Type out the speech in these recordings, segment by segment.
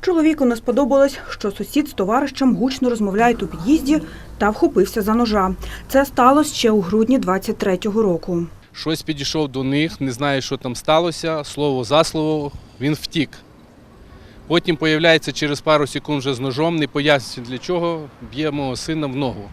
Чоловіку не сподобалось, що сусід з товаришем гучно розмовляють у під'їзді та вхопився за ножа. Це сталося ще у грудні 23-го року. Щось підійшов до них, не знаю, що там сталося. Слово за слово, він втік. Потім появляється через пару секунд вже з ножом, не пояснює для чого, б'є мого сина в ногу.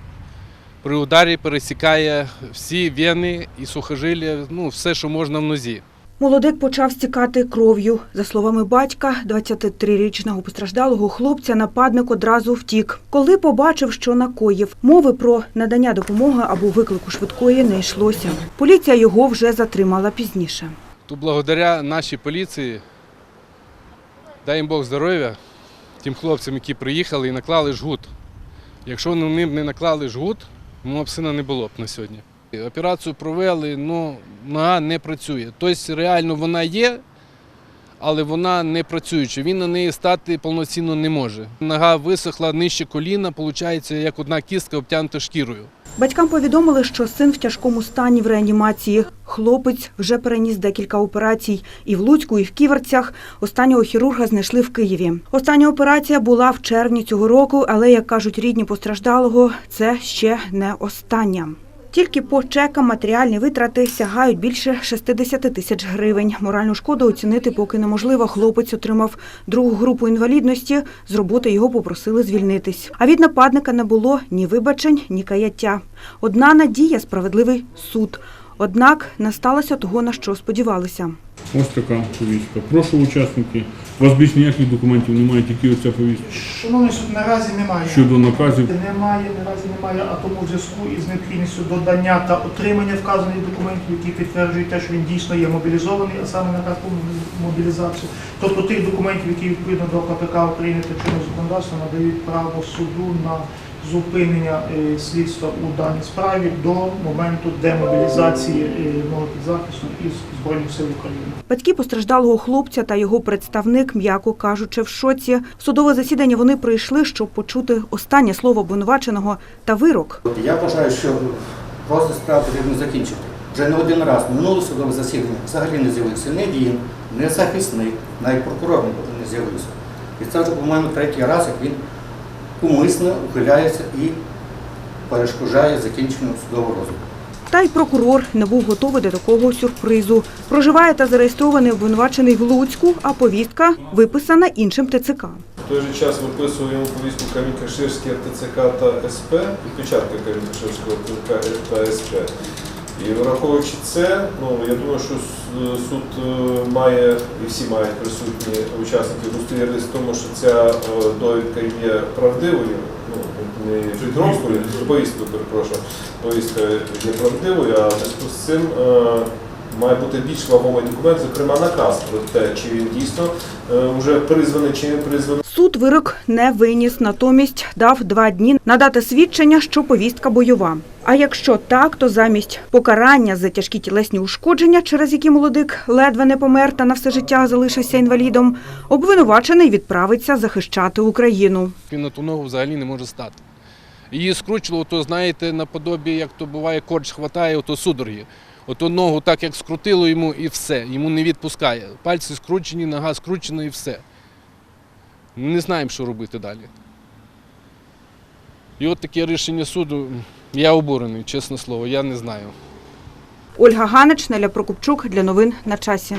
При ударі пересікає всі вени і сухожилля, ну, все, що можна в нозі. Молодик почав стікати кров'ю. За словами батька, 23-річного постраждалого хлопця нападник одразу втік. Коли побачив, що накоїв, мови про надання допомоги або виклику швидкої не йшлося. Поліція його вже затримала пізніше. То благодаря нашій поліції, дай їм Бог здоров'я, тим хлопцям, які приїхали і наклали жгут. Якщо вони не наклали жгут, мого б сина не було б на сьогодні. Операцію провели, але нога не працює. Тобто реально вона є, але вона не працююча. Він на неї стати повноцінно не може. Нога висохла нижче коліна, виходить, як одна кістка обтянута шкірою. Батькам повідомили, що син в тяжкому стані в реанімації. Хлопець вже переніс декілька операцій і в Луцьку, і в Ківерцях. Останнього хірурга знайшли в Києві. Остання операція була в червні цього року, але, як кажуть рідні постраждалого, це ще не остання. Тільки по чекам матеріальні витрати сягають більше 60 тисяч гривень. Моральну шкоду оцінити поки неможливо. Хлопець отримав другу групу інвалідності. З роботи його попросили звільнитись. А від нападника не було ні вибачень, ні каяття. Одна надія справедливий суд. Однак не сталося того, на що сподівалися. Ось така повістка. Прошу учасники. У вас більш ніяких документів немає, тільки оця повістка. Шановний суд, наразі немає. Щодо наказів. Немає, наразі немає, а тому в зв'язку із необхідністю додання та отримання вказаних документів, які підтверджують те, що він дійсно є мобілізований, а саме наказ про мобілізацію. Тобто тих документів, які відповідно до КПК України та чинного законодавства надають право суду на зупинення е, слідства у даній справі до моменту демобілізації е, мого підзахису із Збройних сил України. Батьки постраждалого хлопця та його представник, м'яко кажучи, в шоці. В судове засідання вони прийшли, щоб почути останнє слово обвинуваченого та вирок. Я вважаю, що розгляд справи потрібно закінчити. Вже не один раз минуле судове засідання взагалі не з'явився ні він, ні захисник, навіть прокурор не з'явився. І це вже, по-моєму, третій раз, як він умисно ухиляється і перешкоджає закінченню судового розгляду. Та й прокурор не був готовий до такого сюрпризу. Проживає та зареєстрований обвинувачений в Луцьку, а повістка виписана іншим ТЦК. В той же час виписуємо повістку Камінь-Каширський ТЦК та СП, і печатка Камінь-Каширського ТЦК та СП. І враховуючи це, ну я думаю, що суд е, має і всі мають присутні учасники достовірність в тому, що ця е, довідка є правдивою. Ну не підробкою, повісткою, перепрошую, повістка є правдивою, а зв'язку з цим е, має бути більш вагомий документ, зокрема наказ про те, чи він дійсно е, вже призваний, чи не призваний. Суд вирок не виніс, натомість дав два дні надати свідчення, що повістка бойова. А якщо так, то замість покарання за тяжкі тілесні ушкодження, через які молодик ледве не помер та на все життя залишився інвалідом, обвинувачений відправиться захищати Україну. Він на ту ногу взагалі не може стати. Її скручувало, то знаєте, наподобі, як то буває, корч хватає, ото судороги. Ото ногу так як скрутило йому і все, йому не відпускає. Пальці скручені, нога скручена і все. Не знаємо, що робити далі. І от таке рішення суду, я обурений, чесне слово, я не знаю. Ольга Ганич, Неля Прокупчук для новин на часі.